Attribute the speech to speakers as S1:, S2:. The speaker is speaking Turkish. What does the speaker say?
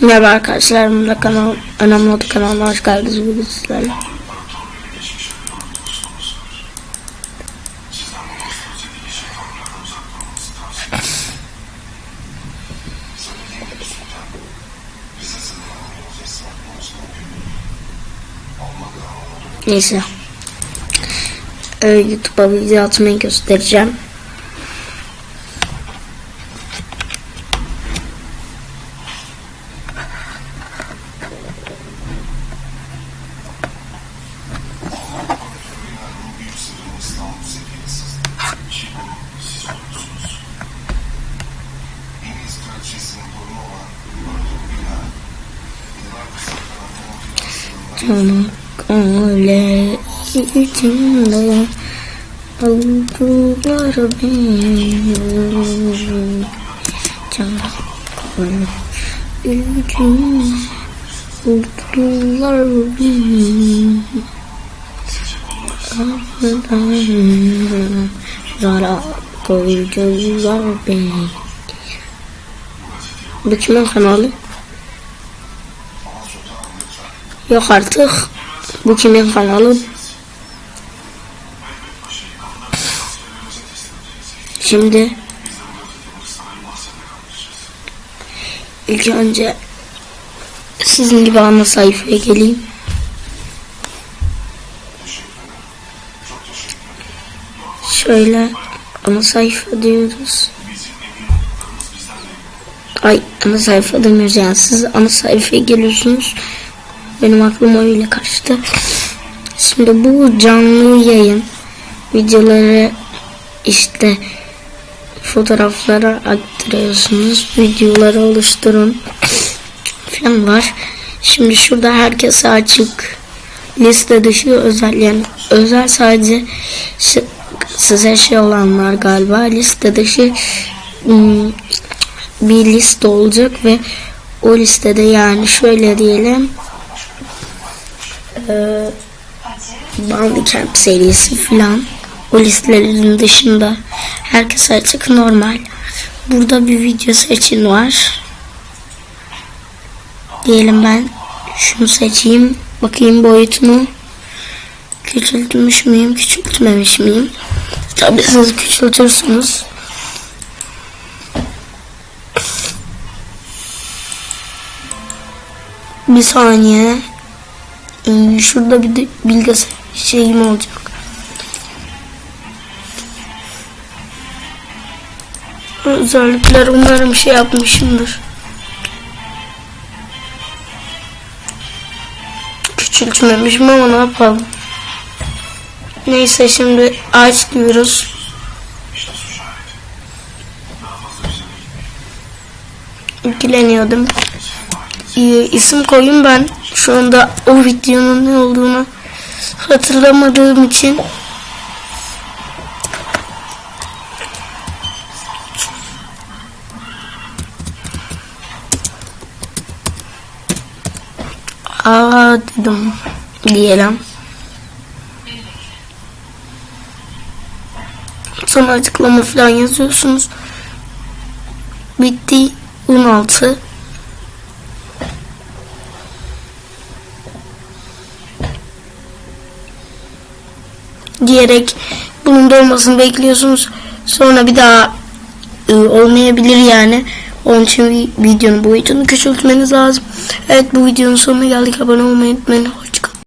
S1: Merhaba arkadaşlar, Mutlu kanal, Önemli Oldu kanalına hoş geldiniz bugün sizlerle. Neyse. Ee, YouTube'a video atmayı göstereceğim. Canım öyle içimde Aldılar beni Canım öyle içimde Aldılar beni Ağrıdan Zara koydular beni Bu kimin kanalı? Yok artık. Bu kimin kanalı? Şimdi ilk önce sizin gibi ana sayfaya geleyim. Şöyle ana sayfa diyoruz. Ay ana sayfa demiyoruz yani siz ana sayfaya geliyorsunuz. Benim aklım öyle karıştı. Şimdi bu canlı yayın videoları işte fotoğraflara aktarıyorsunuz. Videoları oluşturun falan var. Şimdi şurada herkese açık liste dışı özel yani özel sadece si- size şey olanlar galiba liste dışı hmm, bir liste olacak ve o listede yani şöyle diyelim e, Bandicamp serisi falan o listelerin dışında herkes artık normal. Burada bir video seçin var. Diyelim ben şunu seçeyim. Bakayım boyutunu küçültmüş müyüm, küçültmemiş miyim? Tabii siz küçültürsünüz. Bir saniye. Ee, şurada bir de bilgisayar şeyim olacak. Özellikler umarım şey yapmışımdır. Küçültmemişim ama ne yapalım. Neyse şimdi aç diyoruz. İlgileniyordum. Ee, isim koyayım ben. Şu anda o videonun ne olduğunu hatırlamadığım için Aa dedim diyelim. Sonra açıklama falan yazıyorsunuz. Bitti 16 diyerek bunun dolmasını bekliyorsunuz. Sonra bir daha e, olmayabilir yani. Onun için vi- videonun boyutunu küçültmeniz lazım. Evet bu videonun sonuna geldik. Abone olmayı unutmayın.